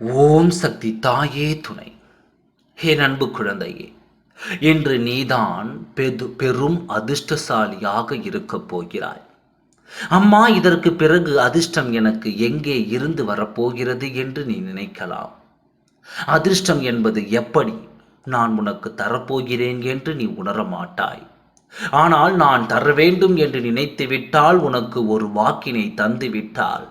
ஓம் சக்தி தாயே துணை. ஹே அன்பு குழந்தையே இன்று நீதான் பெது பெரும் அதிர்ஷ்டசாலியாக இருக்கப் போகிறாய். அம்மா இதற்கு பிறகு அதிர்ஷ்டம் எனக்கு எங்கே இருந்து வரப்போகிறது என்று நீ நினைக்கலாம். அதிர்ஷ்டம் என்பது எப்படி நான் உனக்கு தரப்போகிறேன் என்று நீ உணர மாட்டாய் ஆனால் நான் தர வேண்டும் என்று நினைத்து விட்டால் உனக்கு ஒரு வாக்கினை தந்துவிட்டால்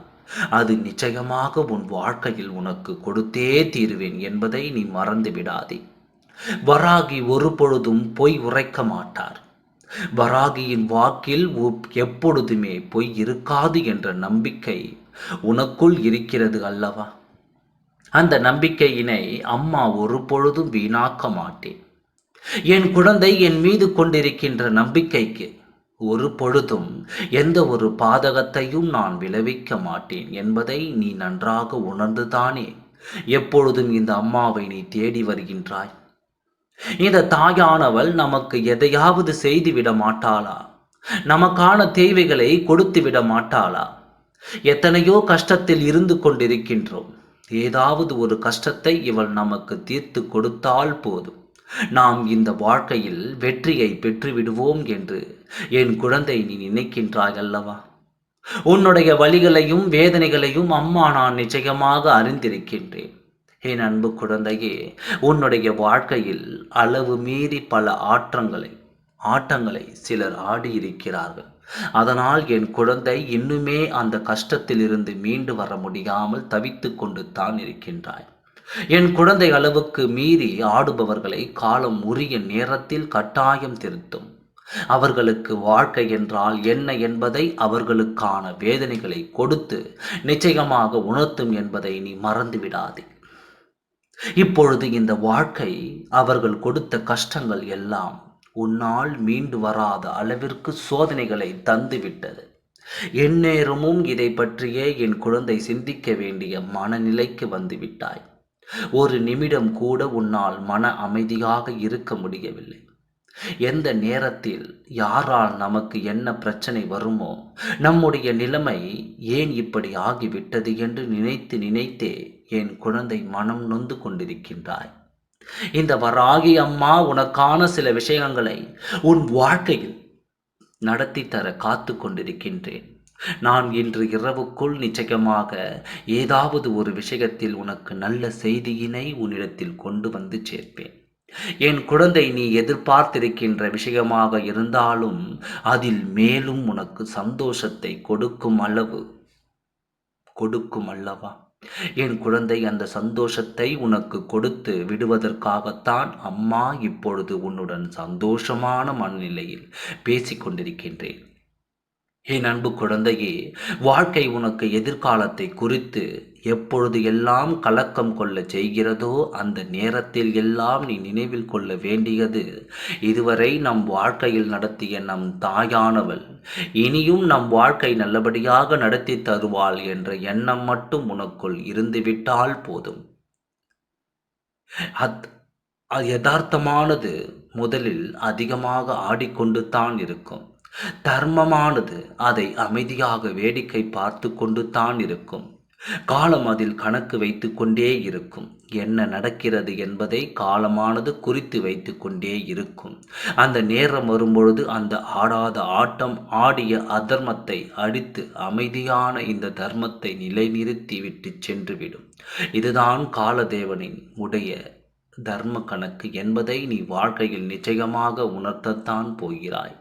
அது நிச்சயமாக உன் வாழ்க்கையில் உனக்கு கொடுத்தே தீருவேன் என்பதை நீ மறந்து விடாதே. வராகி ஒரு பொழுதும் பொய் உரைக்க மாட்டார். வராகியின் வாக்கில் உப்- எப்பொழுதுமே பொய் இருக்காது என்ற நம்பிக்கை உனக்குள் இருக்கிறது அல்லவா? அந்த நம்பிக்கையினை அம்மா ஒரு பொழுதும் வீணாக்க மாட்டேன் என் குழந்தை என் மீது கொண்டிருக்கின்ற நம்பிக்கைக்கு ஒரு பொழுதும் எந்த ஒரு பாதகத்தையும் நான் விளைவிக்க மாட்டேன் என்பதை நீ நன்றாக உணர்ந்துதானே? எப்பொழுதும் இந்த அம்மாவை நீ தேடி வருகின்றாய். இந்த தாயானவள் நமக்கு எதையாவது செய்து விட மாட்டாளா? நமக்கான தேவைகளை கொடுத்து விட மாட்டாளா? எத்தனையோ கஷ்டத்தில் இருந்து கொண்டிருக்கின்றோம். ஏதாவது ஒரு கஷ்டத்தை இவள் நமக்கு தீர்த்து கொடுத்தால் போதும். நாம் இந்த வாழ்க்கையில் வெற்றியை பெற்றுவிடுவோம் என்று என் குழந்தை நீ நினைக்கின்றாய் அல்லவா? உன்னுடைய வழிகளையும் வேதனைகளையும் அம்மா நான் நிச்சயமாக அறிந்திருக்கின்றேன். என் அன்பு குழந்தையே உன்னுடைய வாழ்க்கையில் அளவு மீறி பல ஆற்றங்களை ஆட்டங்களை சிலர் ஆடியிருக்கிறார்கள். அதனால் என் குழந்தை இன்னுமே அந்த கஷ்டத்திலிருந்து மீண்டு வர முடியாமல் தவித்து கொண்டு தான் இருக்கின்றாய். என் குழந்தை அளவுக்கு மீறி ஆடுபவர்களை காலம் உரிய நேரத்தில் கட்டாயம் திருத்தும். அவர்களுக்கு வாழ்க்கை என்றால் என்ன என்பதை அவர்களுக்கான வேதனைகளை கொடுத்து நிச்சயமாக உணர்த்தும் என்பதை நீ மறந்து விடாதே இப்பொழுது இந்த வாழ்க்கை அவர்கள் கொடுத்த கஷ்டங்கள் எல்லாம் உன்னால் மீண்டு வராத அளவிற்கு சோதனைகளை தந்துவிட்டது. எந்நேரமும் இதை பற்றியே என் குழந்தை சிந்திக்க வேண்டிய மனநிலைக்கு வந்து விட்டாய். ஒரு நிமிடம் கூட உன்னால் மன அமைதியாக இருக்க முடியவில்லை. எந்த நேரத்தில் யாரால் நமக்கு என்ன பிரச்சனை வருமோ நம்முடைய நிலைமை ஏன் இப்படி ஆகிவிட்டது என்று நினைத்து நினைத்தே என் குழந்தை மனம் நொந்து கொண்டிருக்கின்றாய். இந்த வராகி அம்மா உனக்கான சில விஷயங்களை உன் வாழ்க்கையில் நடத்தி தர காத்து கொண்டிருக்கின்றேன். நான் இன்று இரவுக்குள் நிச்சயமாக ஏதாவது ஒரு விஷயத்தில் உனக்கு நல்ல செய்தியினை உன்னிடத்தில் கொண்டு வந்து சேர்ப்பேன். என் குழந்தை நீ எதிர்பார்த்திருக்கின்ற விஷயமாக இருந்தாலும் அதில் மேலும் உனக்கு சந்தோஷத்தை கொடுக்கும் அளவு கொடுக்கும் அல்லவா? என் குழந்தை அந்த சந்தோஷத்தை உனக்கு கொடுத்து விடுவதற்காகத்தான் அம்மா இப்பொழுது உன்னுடன் சந்தோஷமான மனநிலையில் பேசிக் கொண்டிருக்கின்றேன் என் அன்பு குழந்தையே வாழ்க்கை உனக்கு எதிர்காலத்தை குறித்து எப்பொழுது எல்லாம் கலக்கம் கொள்ள செய்கிறதோ அந்த நேரத்தில் எல்லாம் நீ நினைவில் கொள்ள வேண்டியது. இதுவரை நம் வாழ்க்கையில் நடத்திய நம் தாயானவள் இனியும் நம் வாழ்க்கை நல்லபடியாக நடத்தி தருவாள் என்ற எண்ணம் மட்டும் உனக்குள் இருந்துவிட்டால் போதும். அத் அது யதார்த்தமானது. முதலில் அதிகமாக ஆடிக்கொண்டு தான் இருக்கும். தர்மமானது அதை அமைதியாக வேடிக்கை பார்த்து கொண்டு தான் இருக்கும். காலம் அதில் கணக்கு வைத்து கொண்டே இருக்கும். என்ன நடக்கிறது என்பதை காலமானது குறித்து வைத்து கொண்டே இருக்கும். அந்த நேரம் வரும்பொழுது அந்த ஆடாத ஆட்டம் ஆடிய அதர்மத்தை அடித்து அமைதியான இந்த தர்மத்தை நிலைநிறுத்தி விட்டு சென்றுவிடும். இதுதான் காலதேவனின் உடைய தர்ம கணக்கு என்பதை நீ வாழ்க்கையில் நிச்சயமாக உணர்த்தத்தான் போகிறாய்.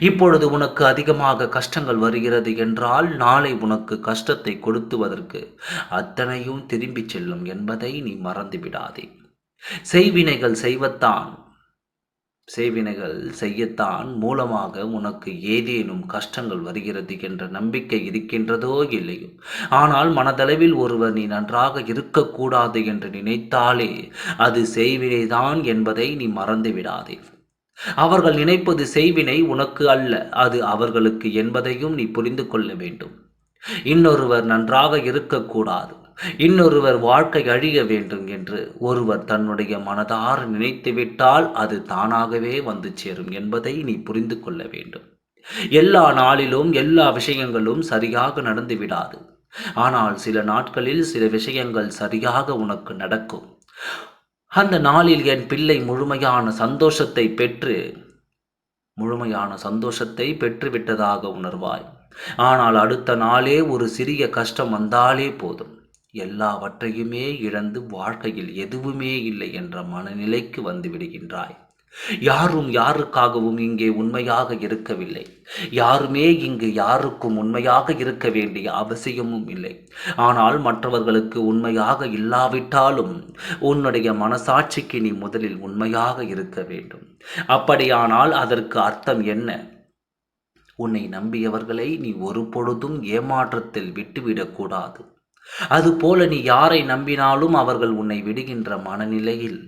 இப்பொழுது உனக்கு அதிகமாக கஷ்டங்கள் வருகிறது என்றால் நாளை உனக்கு கஷ்டத்தை கொடுத்துவதற்கு அத்தனையும் திரும்பிச் செல்லும் என்பதை நீ மறந்து விடாதே செய்வினைகள் செய்வத்தான் செய்வினைகள் செய்யத்தான் மூலமாக உனக்கு ஏதேனும் கஷ்டங்கள் வருகிறது என்ற நம்பிக்கை இருக்கின்றதோ இல்லையோ? ஆனால் மனதளவில் ஒருவர் நீ நன்றாக இருக்கக்கூடாது என்று நினைத்தாலே அது செய்வினைதான் என்பதை நீ மறந்து விடாதே அவர்கள் நினைப்பது செய்வினை உனக்கு அல்ல அது அவர்களுக்கு என்பதையும் நீ புரிந்து கொள்ள வேண்டும். இன்னொருவர் நன்றாக இருக்கக்கூடாது. இன்னொருவர் வாழ்க்கை அழிய வேண்டும் என்று ஒருவர் தன்னுடைய மனதார் நினைத்துவிட்டால் அது தானாகவே வந்து சேரும் என்பதை நீ புரிந்து கொள்ள வேண்டும். எல்லா நாளிலும் எல்லா விஷயங்களும் சரியாக நடந்து விடாது. ஆனால் சில நாட்களில் சில விஷயங்கள் சரியாக உனக்கு நடக்கும். அந்த நாளில் என் பிள்ளை முழுமையான சந்தோஷத்தை பெற்று முழுமையான சந்தோஷத்தை பெற்றுவிட்டதாக உணர்வாய். ஆனால் அடுத்த நாளே ஒரு சிறிய கஷ்டம் வந்தாலே போதும். எல்லாவற்றையுமே இழந்து வாழ்க்கையில் எதுவுமே இல்லை என்ற மனநிலைக்கு வந்து விடுகின்றாய். யாரும் யாருக்காகவும் இங்கே உண்மையாக இருக்கவில்லை. யாருமே இங்கு யாருக்கும் உண்மையாக இருக்க வேண்டிய அவசியமும் இல்லை. ஆனால் மற்றவர்களுக்கு உண்மையாக இல்லாவிட்டாலும் உன்னுடைய மனசாட்சிக்கு நீ முதலில் உண்மையாக இருக்க வேண்டும். அப்படியானால் அதற்கு அர்த்தம் என்ன? உன்னை நம்பியவர்களை நீ ஒரு பொழுதும் ஏமாற்றத்தில் விட்டுவிடக்கூடாது அதுபோல நீ யாரை நம்பினாலும் அவர்கள் உன்னை விடுகின்ற மனநிலையில்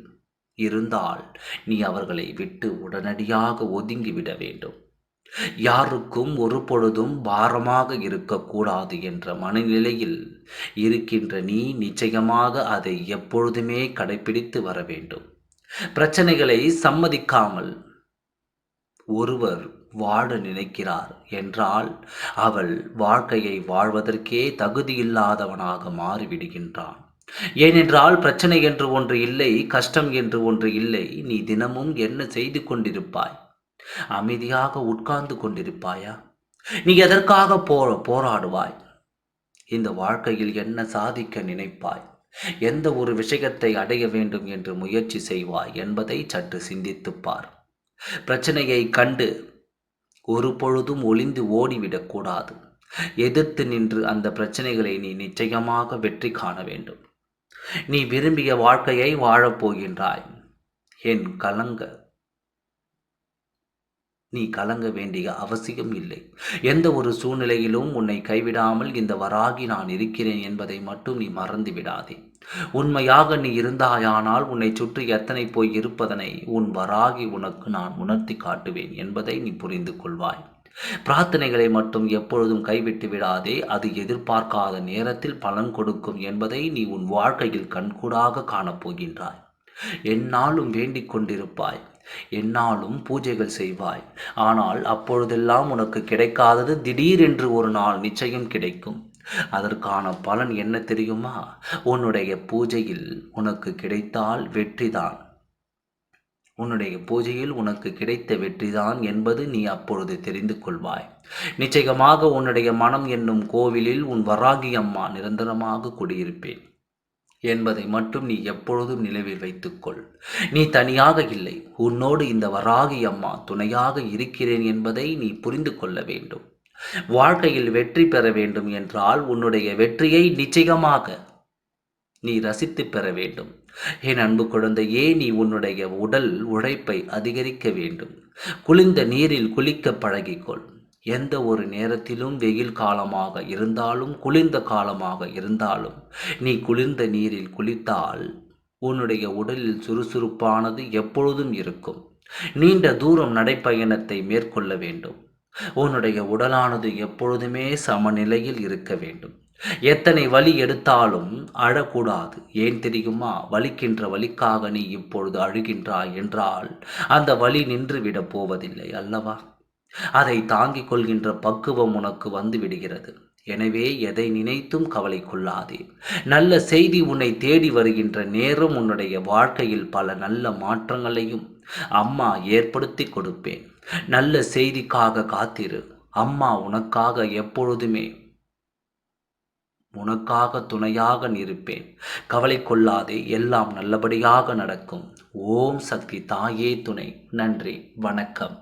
இருந்தால் நீ அவர்களை விட்டு உடனடியாக ஒதுங்கிவிட வேண்டும். யாருக்கும் ஒரு பொழுதும் பாரமாக இருக்கக்கூடாது என்ற மனநிலையில் இருக்கின்ற நீ நிச்சயமாக அதை எப்பொழுதுமே கடைபிடித்து வர வேண்டும். பிரச்சனைகளை சம்மதிக்காமல் ஒருவர் வாழ நினைக்கிறார் என்றால் அவள் வாழ்க்கையை வாழ்வதற்கே தகுதியில்லாதவனாக மாறிவிடுகின்றான். ஏனென்றால் பிரச்சனை என்று ஒன்று இல்லை கஷ்டம் என்று ஒன்று இல்லை. நீ தினமும் என்ன செய்து கொண்டிருப்பாய்? அமைதியாக உட்கார்ந்து கொண்டிருப்பாயா? நீ எதற்காக போ போராடுவாய்? இந்த வாழ்க்கையில் என்ன சாதிக்க நினைப்பாய்? எந்த ஒரு விஷயத்தை அடைய வேண்டும் என்று முயற்சி செய்வாய் என்பதை சற்று சிந்தித்துப்பார் பிரச்சனையை கண்டு ஒரு பொழுதும் ஒளிந்து ஓடிவிடக்கூடாது எதிர்த்து நின்று அந்த பிரச்சனைகளை நீ நிச்சயமாக வெற்றி காண வேண்டும். நீ விரும்பிய வாழ்க்கையை வாழப்போகின்றாய் என் கலங்க. நீ கலங்க வேண்டிய அவசியம் இல்லை. எந்த ஒரு சூழ்நிலையிலும் உன்னை கைவிடாமல் இந்த வராகி நான் இருக்கிறேன் என்பதை மட்டும் நீ மறந்து விடாதே. உண்மையாக நீ இருந்தாயானால் உன்னை சுற்றி எத்தனை போய் இருப்பதனை உன் வராகி உனக்கு நான் உணர்த்தி காட்டுவேன் என்பதை நீ புரிந்து கொள்வாய். பிரார்த்தனைகளை மட்டும் எப்பொழுதும் கைவிட்டு விடாதே அது எதிர்பார்க்காத நேரத்தில் பலன் கொடுக்கும் என்பதை நீ உன் வாழ்க்கையில் கண்கூடாக காணப்போகின்றாய் என்னாலும் வேண்டிக் கொண்டிருப்பாய். என்னாலும் பூஜைகள் செய்வாய். ஆனால் அப்பொழுதெல்லாம் உனக்கு கிடைக்காதது திடீரென்று ஒரு நாள் நிச்சயம் கிடைக்கும். அதற்கான பலன் என்ன தெரியுமா? உன்னுடைய பூஜையில் உனக்கு கிடைத்தால் வெற்றிதான். உன்னுடைய பூஜையில் உனக்கு கிடைத்த வெற்றிதான் என்பது நீ அப்பொழுது தெரிந்து கொள்வாய். நிச்சயமாக உன்னுடைய மனம் என்னும் கோவிலில் உன் வராகி அம்மா நிரந்தரமாக குடியிருப்பேன். என்பதை மட்டும் நீ எப்பொழுதும் நினைவில் வைத்துக்கொள். நீ தனியாக இல்லை. உன்னோடு இந்த வராகி அம்மா துணையாக இருக்கிறேன் என்பதை நீ புரிந்து கொள்ள வேண்டும். வாழ்க்கையில் வெற்றி பெற வேண்டும் என்றால் உன்னுடைய வெற்றியை நிச்சயமாக நீ ரசித்து பெற வேண்டும். என் அன்பு குழந்தையே நீ உன்னுடைய உடல் உழைப்பை அதிகரிக்க வேண்டும். குளிர்ந்த நீரில் குளிக்க பழகிக்கொள். எந்த ஒரு நேரத்திலும் வெயில் காலமாக இருந்தாலும் குளிர்ந்த காலமாக இருந்தாலும் நீ குளிர்ந்த நீரில் குளித்தால் உன்னுடைய உடலில் சுறுசுறுப்பானது எப்பொழுதும் இருக்கும். நீண்ட தூரம் நடைப்பயணத்தை மேற்கொள்ள வேண்டும். உன்னுடைய உடலானது எப்பொழுதுமே சமநிலையில் இருக்க வேண்டும். எத்தனை வலி எடுத்தாலும் அழக்கூடாது. ஏன் தெரியுமா? வலிக்கின்ற வலிக்காக நீ இப்பொழுது அழுகின்றாய் என்றால் அந்த வலி நின்று போவதில்லை அல்லவா? அதை தாங்கிக் கொள்கின்ற பக்குவம் உனக்கு வந்து விடுகிறது. எனவே எதை நினைத்தும் கவலை கொள்ளாதே. நல்ல செய்தி உன்னை தேடி வருகின்ற நேரம் உன்னுடைய வாழ்க்கையில் பல நல்ல மாற்றங்களையும் அம்மா ஏற்படுத்தி கொடுப்பேன். நல்ல செய்திக்காக காத்திரு. அம்மா உனக்காக எப்பொழுதுமே உனக்காக துணையாக நிற்பேன். கவலை கொள்ளாதே எல்லாம் நல்லபடியாக நடக்கும். ஓம் சக்தி தாயே துணை. நன்றி வணக்கம்.